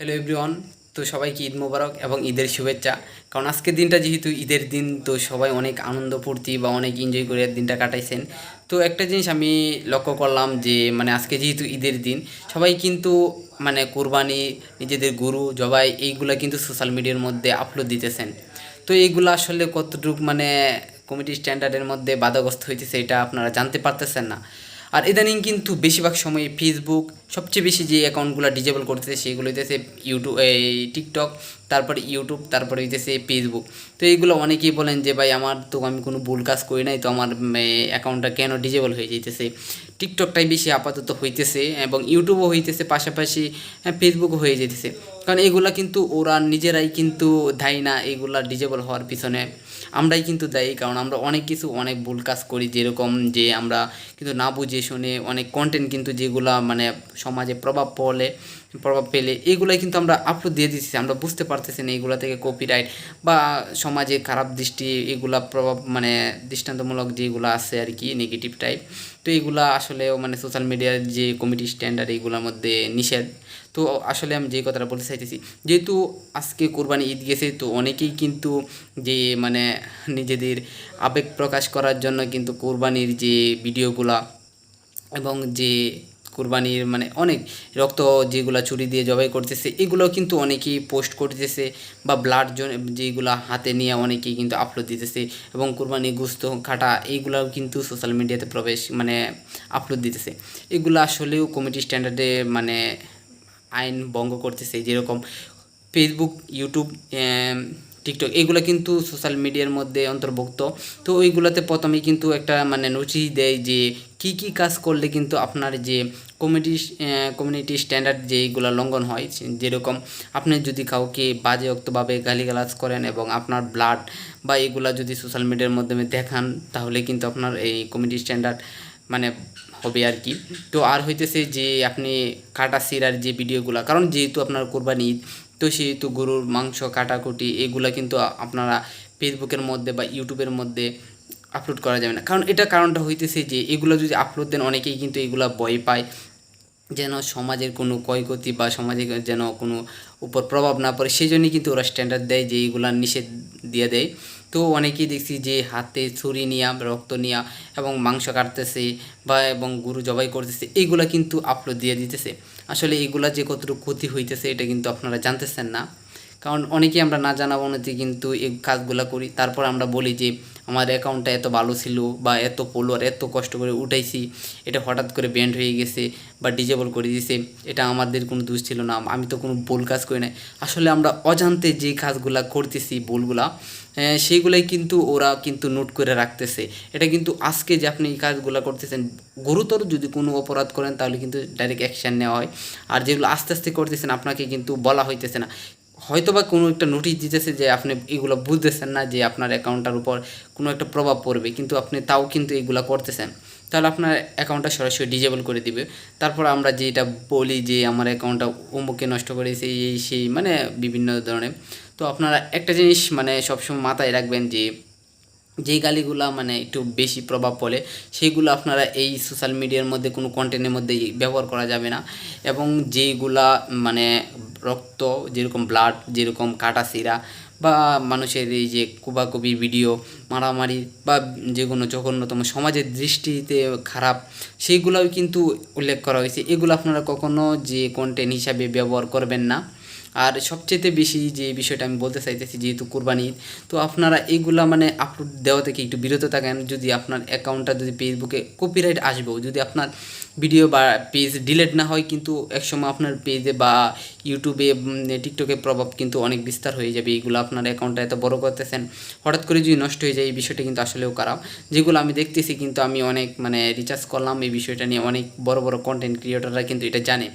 Hello everyone তো সবাইকে ঈদ মোবারক এবং ঈদের শুভেচ্ছা। কারণ আজকের দিনটা যেহেতু ঈদের দিন, তো সবাই অনেক আনন্দ, ফুর্তি বা অনেক এনজয় করে দিনটা কাটাইছেন। তো একটা জিনিস আমি লক্ষ্য করলাম যে মানে আজকে যেহেতু ঈদের দিন, সবাই কিন্তু মানে কোরবানি, নিজেদের গরু, জবাই এইগুলা কিন্তু সোশ্যাল মিডিয়ার মধ্যে আপলোড দিতেছেন। তো এইগুলো আসলে কতটুকু মানে কমিটি স্ট্যান্ডার্ডের মধ্যে বাধাগ্রস্ত হইতেছে, এটা আপনারা জানতে পারতেছেন না। আর ইদানিং কিন্তু বেশিরভাগ সময়ে ফেসবুক সবচেয়ে বেশি যে অ্যাকাউন্টগুলো ডিজেবল করতেছে সেগুলো হইতেছে ইউটিউব এই টিকটক তারপরে ইউটিউব তারপরে হইতেছে ফেসবুক তো এইগুলো অনেকেই বলেন যে ভাই আমার তো আমি কোনো ভুল কাজ করি নাই তো আমার অ্যাকাউন্টটা কেন ডিজেবল হয়ে যাইতেছে? টিকটকটাই বেশি আপাতত হইতেছে এবং ইউটিউবও হইতেছে পাশাপাশি হ্যাঁ, ফেসবুকও হয়ে যেতেছে কারণ এগুলা কিন্তু ওরা নিজেরাই কিন্তু দায়ী না এগুলা ডিজেবল হওয়ার পিছনে। আমরাই কিন্তু দায়ী কারণ আমরা অনেক কিছু অনেক ভুল কাজ করি যেরকম যে আমরা কিন্তু না বুঝে শুনে অনেক কন্টেন্ট কিন্তু যেগুলা মানে সমাজে প্রভাব পড়লে প্রভাব পেলে এগুলাই কিন্তু আমরা আপলোড দিয়ে দিচ্ছি আমরা বুঝতে পারতেছি না এগুলা থেকে কপিরাইট বা সমাজে খারাপ দৃষ্টি, এগুলা প্রভাব মানে দৃষ্টান্তমূলক যেগুলো আছে আর কি নেগেটিভ টাইপ তো এগুলা আসলেও মানে সোশ্যাল মিডিয়ার যে কমিটি স্ট্যান্ডার্ড এইগুলোর মধ্যে নিষেধ। তো আসলে আমি যে কথাটা বলতে চাইতেছি, যেহেতু আজকে কোরবানি ঈদ গেছে, তো অনেকেই কিন্তু যে মানে নিজেদের আবেগ প্রকাশ করার জন্য কিন্তু কোরবানির যে ভিডিওগুলা এবং যে কোরবানির মানে অনেক রক্ত যেগুলো চুরি দিয়ে জবাই করতেছে এগুলো কিন্তু অনেকেই পোস্ট করতেছে বা ব্লাড যেগুলো হাতে নিয়ে অনেকেই কিন্তু আপলোড দিতেছে এবং কোরবানি গুস্ত, কাটা এইগুলাও কিন্তু সোশ্যাল মিডিয়াতে প্রবেশ মানে আপলোড দিতেছে। এগুলো আসলেও কমিটি স্ট্যান্ডার্ডে মানে আইন ভঙ্গ করতেছে যেরকম ফেসবুক ইউটিউব টিকটক এগুলো কিন্তু সোশ্যাল মিডিয়ার মধ্যে অন্তর্ভুক্ত। তো ওইগুলোতে প্রথমেই কিন্তু একটা মানে নোটিশ দেয় যে কি কি কাজ করলে কিন্তু আপনার যে কমিটি কমিউনিটি স্ট্যান্ডার্ড যেগুলো লঙ্ঘন হয় যেরকম আপনি যদি কাউকে বাজে অক্তভাবে গালিগালাজ করেন এবং আপনার ব্লাড বা এগুলা যদি সোশ্যাল মিডিয়ার মাধ্যমে দেখান, তাহলে কিন্তু আপনার এই কমিটি স্ট্যান্ডার্ড মানে হবে আর কি। তো আর হইতেছে যে আপনি কাটা সিরার যে ভিডিওগুলো কারণ যেহেতু আপনার কোরবানি ঈদ তো সেহেতু গরুর মাংস, কাটাকুটি এগুলা কিন্তু আপনারা ফেসবুকের মধ্যে বা ইউটিউবের মধ্যে আপলোড করা যাবে না। কারণ এটা কারণটা হইতেছে যে, এগুলো যদি আপলোড দেন অনেকেই কিন্তু এগুলা ভয় পায়। যেন সমাজের কোনো ক্ষয়ক্ষতি বা সমাজে যেন কোনো উপর প্রভাব না পড়ে সেই জন্যই কিন্তু ওরা স্ট্যান্ডার্ড দেয় যে এইগুলা নিষেধ দিয়ে দেয়। তো অনেকেই দেখছি যে হাতে ছুরি নিয়া, রক্ত নিয়া এবং মাংস কাটতেছে বা এবং গরু জবাই করতেছে এইগুলা কিন্তু আপলোড দিয়ে দিতেছে। আসলে এগুলা যে কতটুকু ক্ষতি হইতেছে এটা কিন্তু আপনারা জানতেছেন না। কারণ অনেকেই আমরা না জানা অনেকে কিন্তু এই কাজগুলো করি। তারপর আমরা বলি যে, আমার অ্যাকাউন্টটা এত ভালো ছিল বা এত ফলোয়ার এত কষ্ট করে উঠাইছি, এটা হঠাৎ করে ব্যান্ড হয়ে গেছে বা ডিজেবল করে দিয়েছে, এটা আমাদের কোনো দোষ ছিল না, আমি তো কোনো ভুল কাজ করি নাই। আসলে আমরা অজান্তে যে কাজগুলা করতেছি ভুলগুলা সেইগুলাই কিন্তু ওরা কিন্তু নোট করে রাখতেছে। এটা কিন্তু আজকে যে আপনি এই কাজগুলো করতেছেন, গুরুতর যদি কোনো অপরাধ করেন, তাহলে কিন্তু ডাইরেক্ট অ্যাকশান নেওয়া হয়। আর যেগুলো আস্তে আস্তে করতেছেন, আপনাকে কিন্তু বলা হইতেছে না। হয়তো বা কোনো একটা নোটিশ দিতেছে যে আপনি এগুলো বুঝতেছেন না, যে আপনার অ্যাকাউন্টটার উপর কোনো একটা প্রভাব পড়বে, কিন্তু আপনি তাও কিন্তু এগুলো করতেছেন। তাহলে আপনার অ্যাকাউন্টটা সরাসরি ডিজেবল করে দিবে। তারপর আমরা যেটা বলি যে, আমার অ্যাকাউন্টটা অমুকে নষ্ট করেছে, এই, সেই মানে বিভিন্ন ধরনের। তো আপনারা একটা জিনিস মানে সবসময় মাথায় রাখবেন যে, যেই গালিগুলা মানে একটু বেশি প্রভাব পড়ে সেইগুলো আপনারা এই সোশ্যাল মিডিয়ার মধ্যে, কোনো কন্টেন্টের মধ্যে ব্যবহার করা যাবে না। এবং যেইগুলা মানে রক্ত, যেরকম ব্লাড যেরকম কাটা সিরা বা মানুষের এই যে কুবাকুবি ভিডিও মারামারি, বা যে কোনো জঘন্যতম সমাজের দৃষ্টিতে খারাপ, সেইগুলোও কিন্তু উল্লেখ করা হয়েছে। এগুলো আপনারা কখনো যে কন্টেন্ট হিসাবে ব্যবহার করবেন না। আর সবচেয়ে বেশি যে বিষয়টা আমি বলতে চাইতেছি যেহেতু কোরবানি ঈদ, তো আপনারা এইগুলা মানে আপলোড দেওয়া থেকে একটু বিরত থাকেন। যদি আপনার অ্যাকাউন্টটা যদি ফেসবুকে কপিরাইট আসবেও যদি আপনার ভিডিও বা পেজ ডিলেট না হয় কিন্তু একসময় আপনার পেজে বা ইউটিউবে টিকটকে প্রভাব কিন্তু অনেক বিস্তার হয়ে যাবে। এইগুলো আপনার অ্যাকাউন্টটা এত বড় করতেছেন হঠাৎ করে যদি নষ্ট হয়ে যায় এই বিষয়টা কিন্তু আসলেও খারাপ। যেগুলো আমি দেখতেছি কিন্তু আমি অনেক মানে রিচার্জ করলাম এই বিষয়টা নিয়ে অনেক বড় বড় কন্টেন্ট ক্রিয়েটররা কিন্তু এটা জানে।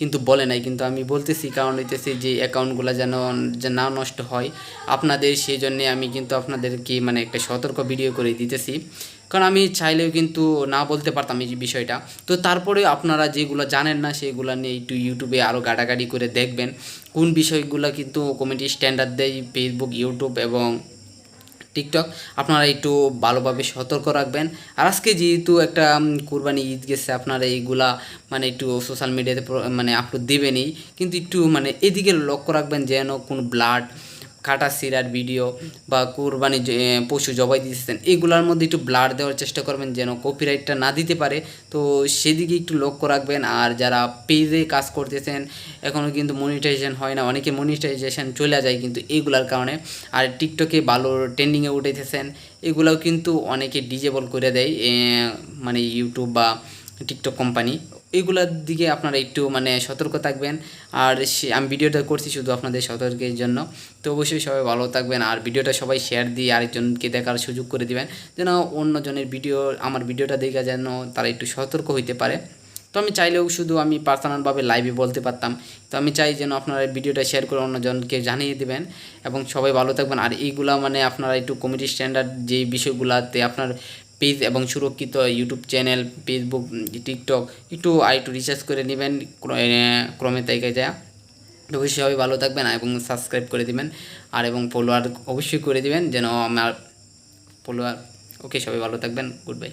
কিন্তু বলে নাই, কিন্তু আমি বলতেছি, কারণ হইতেছে যে অ্যাকাউন্টগুলো যেন না নষ্ট হয়, আপনাদের সেই জন্যে আমি কিন্তু আপনাদেরকে মানে একটা সতর্ক ভিডিও করে দিতেছি। কারণ আমি চাইলেও কিন্তু না বলতে পারতাম এই বিষয়টা। তো তারপরে আপনারা যেগুলো জানেন না, সেগুলো নিয়ে একটু ইউটিউবে আরও গাটাগাটি করে দেখবেন। কোন বিষয়গুলো কিন্তু কমিটি স্ট্যান্ডার্ড দেয় ফেসবুক ইউটিউব এবং টিকটক আপনারা একটু ভালোভাবে সতর্ক রাখবেন। আর আজকে যেহেতু একটা কোরবানি ঈদ গেছে, আপনারা এইগুলা মানে একটু সোশ্যাল মিডিয়াতে মানে আপলোড দেবেনই। কিন্তু একটু মানে এদিকে লক্ষ্য রাখবেন যেন কোনো ব্লাড কাটা সিরার ভিডিও বা কুরবানি পশু জবাই দিতেছেন এইগুলোর মধ্যে একটু ব্লাড দেওয়ার চেষ্টা করবেন যেন কপিরাইটটা না দিতে পারে। তো সেদিকে একটু লক্ষ্য রাখবেন। আর যারা পেজে কাজ করতেছেন এখনও কিন্তু মনিটাইজেশন হয় না, অনেকে মনিটাইজেশন চলে যায় কিন্তু এইগুলার কারণে। আর টিকটকে ভালো ট্রেন্ডিংয়ে উঠেতেছেন এগুলাও কিন্তু অনেকে ডিজেবল করে দেয় মানে ইউটিউব বা টিকটক কোম্পানি এইগুলোর দিকে আপনারা একটু মানে সতর্ক থাকবেন। আর আমি ভিডিওটা করছি শুধু আপনাদের সতর্কের জন্য। তো অবশ্যই সবাই ভালো থাকবেন। আর ভিডিওটা সবাই শেয়ার দিয়ে আরেকজনকে দেখার সুযোগ করে দিবেন। যেন অন্যজনের ভিডিও, আমার ভিডিওটা দেখা যেন তারা একটু সতর্ক হইতে পারে। তো আমি চাইলেও শুধু আমি পার্সোনালভাবে লাইভে বলতে পারতাম। তো আমি চাই যেন আপনারা ভিডিওটা শেয়ার করে অন্যজনকে জানিয়ে দেবেন। এবং সবাই ভালো থাকবেন। আর এইগুলা মানে আপনারা একটু কমিটি স্ট্যান্ডার্ড যে বিষয়গুলোতে আপনার পেজ এবং সুরক্ষিত ইউটিউব চ্যানেল ফেসবুক টিকটক একটু আর একটু রিসার্চ করে নেবেন, ক্র- ক্রমে তাইকে যা অবশ্যই সবাই ভালো থাকবেন এবং সাবস্ক্রাইব করে দিবেন। আর এবং ফলোয়ার অবশ্যই করে দিবেন যেন আমার ফলোয়ার ওকে সবাই ভালো থাকবেন গুড বাই